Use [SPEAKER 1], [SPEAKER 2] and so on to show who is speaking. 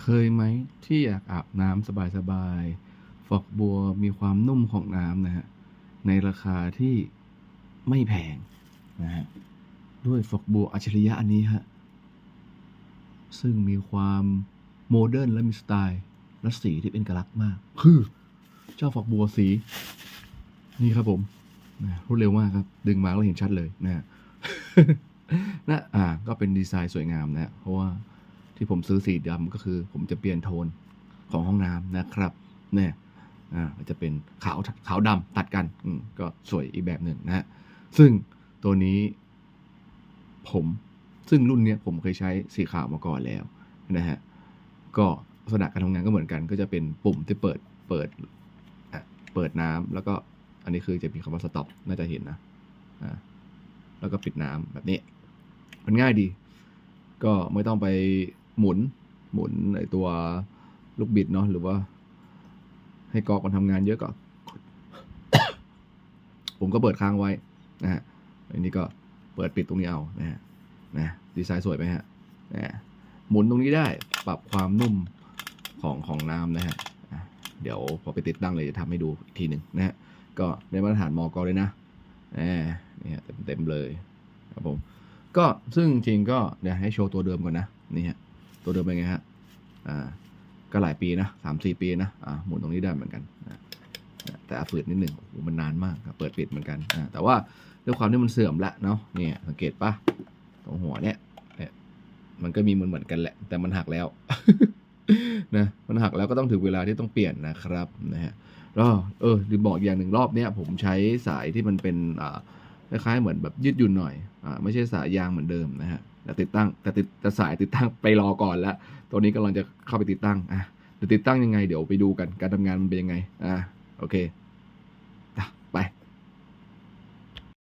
[SPEAKER 1] เคยไหมที่อยากอาบน้ำสบายๆ ฝักบัวมีความนุ่มของน้ำนะฮะ ในราคาที่ไม่แพงนะฮะ ด้วยฝักบัวอัจฉริยะอันนี้ฮะ ซึ่งมีความโมเดิร์นและมีสไตล์และสีที่เป็นกลักษณ์มาก คือเจ้าฝักบัวสี นี่ครับผมนะรวดเร็วมากครับ ดึงมาก็เห็นชัดเลยนะฮะนะอ่าก็เป็นดีไซน์สวยงามนะ เพราะว่า ที่ผมซื้อสีดำก็คือผมจะเปลี่ยนโทนของห้องน้ำนะครับเนี่ยอ่าจะเป็นขาวขาวดำตัดกันอืมก็สวยอีกแบบหนึ่งนะฮะซึ่งตัวนี้ผมซึ่งรุ่นเนี้ยผมเคยใช้สีขาวมาก่อนแล้วนะฮะก็ลักษณะการทำงานก็เหมือนกัน ก็จะเป็นปุ่มที่เปิดเปิดเปิดน้ำแล้วก็อันนี้คือจะมีคำว่า stop น่าจะเห็นนะอ่าแล้วก็ปิดน้ำแบบนี้ มันง่ายดี ก็ไม่ต้องไป หมุนหมุนไอตัวลูกบิดเนาะหรือว่า ให้กอกมันทำงานเยอะก็ผมก็เปิดค้างไว้นะฮะอันนี้ก็เปิดปิดตรงนี้เอานะฮะนะดีไซน์สวยไหมฮะนะหมุนตรงนี้ได้ปรับความนุ่มของของน้ำนะฮะเดี๋ยวพอไปติดตั้งเลยจะทำให้ดูอีกทีหนึ่งนะฮะก็ได้มาตรฐานมอกเลยนะแหมนี่ฮะเต็มเต็มเลยครับผมก็ซึ่งจริงก็เดี๋ยวให้โชว์ตัวเดิมก่อนนะนี่ฮะ ตัวเดิมเป็นไงฮะอ่าก็หลายปีนะสามสี่ปีนะอ่าหมุนตรงนี้ได้เหมือนกันนะแต่อาฝืดนิดหนึ่งโอ้มันนานมากครับเปิดปิดเหมือนกันอ่าแต่ว่าด้วยความที่มันเสื่อมละเนาะเนี่ยสังเกตปะตรงหัวเนี่ยเนี่ย มันก็มีเหมือนเหมือนกันแหละ แต่มันหักแล้วนะมันหักแล้วก็ต้องถึงเวลาที่ต้องเปลี่ยนนะครับนะฮะก็เออลืมบอกอย่างหนึ่งรอบเนี้ยผมใช้สายที่มันเป็นอ่า คล้ายๆเหมือนแบบยืดหยุ่นหน่อยอ่าไม่ใช่สายยางเหมือนเดิมนะฮะแต่ติดตั้งแต่ติดแต่สายติดตั้งไปรอก่อนแล้วตัวนี้กำลังจะเข้าไปติดตั้งอะเดี๋ยวติดตั้งยังไง เดี๋ยวไปดูกันการทำงานมันเป็นยังไงอะโอเค